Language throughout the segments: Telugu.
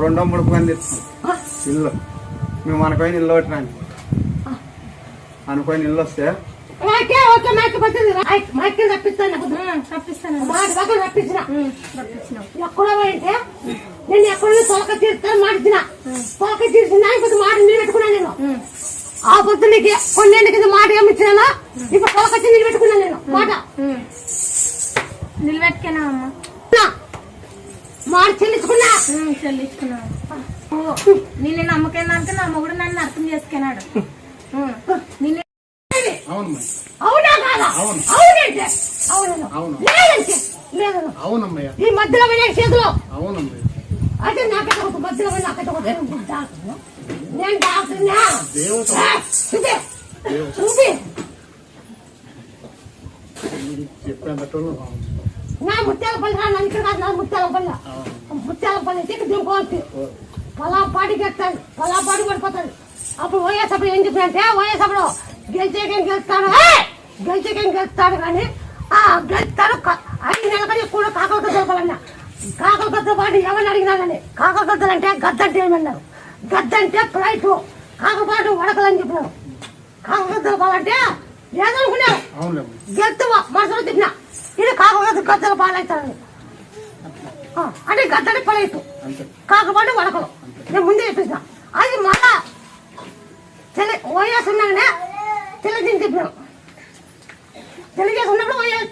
రెండో మూడు పని తెచ్చుకున్నాం ఇల్లు. మేము అనుకోని ఇల్లు పెట్టినాను అనుకోని ఇల్లు వస్తే ఎక్కడ నేను ఎక్కడ తీర్చిన ఇప్పుడు మాట నిలబెట్టుకున్నాను నేను. ఆ పొద్దు నీకు కొన్నేళ్ళ కింద మాట ఏమిచ్చినాను ఇప్పుడు తొలక వచ్చి నిలబెట్టుకున్నాను నేను. మాట. నిలబెట్టుకున్నా అమ్మ. మాట చెల్లించుకున్నా చెల్లించుకున్నావు నిన్ను నమ్మకం దానికి నా మొగుడు నన్ను అర్థం చేసుకున్నాడు. నిన్ను అవును మరి. అవునా కాదా? అవును. అవునంటే. అవును. అవును. లేదంటే. లేదు. అవునమ్మయ్య. ఈ మధ్యలో వినాయక చేతిలో అవునమ్మయ్య. అయితే నాకైతే ఒక మధ్యలో నాకైతే ఒక డాక్టర్ నేను డాక్టర్నా దేవత ముత్యాల పల్లి రా ఇక్కడ కాదు నా ముత్యాల పల్లి ముత్యాల పల్లి ఇక్కడ దింపుకోవచ్చు పలాపాటికి ఎత్తాను పలాపాటి పడిపోతాడు అప్పుడు పోయేసప్పుడు ఏం చెప్పినంటే పోయేసప్పుడు గెలిచేకేం గెలుస్తాడు! గెలిచేకేం గెలుస్తాడు కానీ ఆ గెలుస్తాడు ఐదు నెలల కానీ కూడా కాకల గద్దలన్నా కాకల గద్దల పాటు ఎవరిని అడిగినా కానీ కాకల గద్దలు అంటే గద్ద అంటే ఏమన్నారు? గద్ద అంటే ఫ్లైట్. కాకపాటు వడకలని చెప్పినారు. కాకల గద్దల పాలంటే ఏదనుకున్నావు గెలుతువా? మనసులో కాకపోతే గద్దల పాలవుతాడు అంటే గద్దడి పడేట్టు అంతే. కాకపోతే వడకలు నేను ముందే చెప్పేసిన. అది మళ్ళా తెలి ఓఎస్ ఉన్నాగానే తెలుగు చెప్పినాను తెలుగు ఉన్నప్పుడు ఓఎస్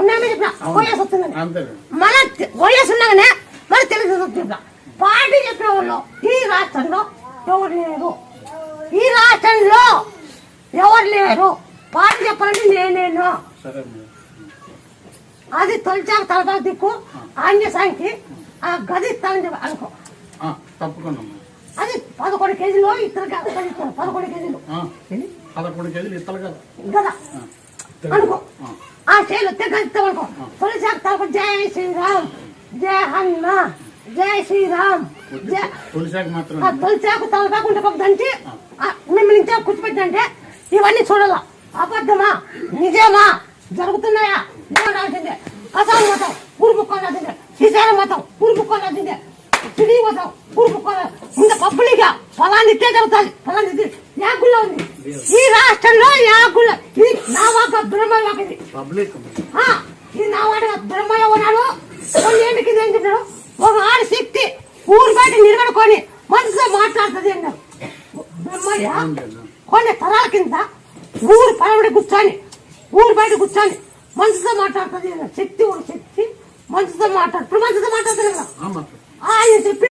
ఉన్నామని చెప్పిన. ఓఎస్ వస్తుందని. మళ్ళా ఓఎస్ ఉన్నాగానే మరి తెలుగు చెప్పిన. పార్టీ చెప్పిన వాళ్ళు ఈ రాష్ట్రంలో ఎవరు లేరు. ఈ రాష్ట్రంలో ఎవరు లేరు. పార్టీ చెప్పాలంటే నేనేను? అమ్మయ్య అది తొలిచాక తలపాక దిక్కు ఆంజనేయ స్వామికి ఆ గది ఇస్తానని అనుకో. తప్పకుండా అది పదకొండు కేజీలు ఇద్దరు పదకొండు కేజీలు. పదకొండు కేజీలు ఇత్తలు కదా. గద. అనుకో. ఆ, చేలు వస్తే గది ఇస్తాం అనుకో. తొలిచాక తలప జై శ్రీరామ్. జై హనుమ. జై శ్రీరామ్. జై తొలిసాక మాత్రం ఆ తొలిచాకు తలపాక ఒక దంచి మిమ్మల్ని ఇంకా కూర్చోపెట్టంటే ఇవన్నీ చూడాల. అబద్ధమా? నిజమా? జరుగుతున్నాయా? ఏమనాల్సిందే కసాలు ముక్కోనాల్సిందే శ్రీశైలం మతం ఊరు ముక్కోనాల్సిందే సిడి ఊరు ముక్కోనా ఇంకా పప్పులిగా ఫలాన్ని ఇట్టే జరుగుతుంది. ఫలాన్ని ఇది యాగుల్లో ఉంది. ఈ రాష్ట్రంలో యాగుల్లో ఇది నా వాక బ్రహ్మ ఇది. ఇది నా వాడు బ్రహ్మయ్య ఉన్నాడు. కొన్ని ఏంటికి ఏం చెప్పాడు ఒక ఆడ శక్తి ఊరు బయట నిలబడుకొని మనసులో మాట్లాడుతుంది అన్నారు బ్రహ్మయ్య. కొన్ని తరాల కింద ఊరు పడబడి కూర్చొని ఊరు బయట కూర్చొని మనసుతో మాట్లాడుతుంది శక్తి ఒక శక్తి. మనసుతో మాట్లాడు. ఇప్పుడు మనసుతో మాట్లాడుతుంది కదా. ఆయన చెప్పి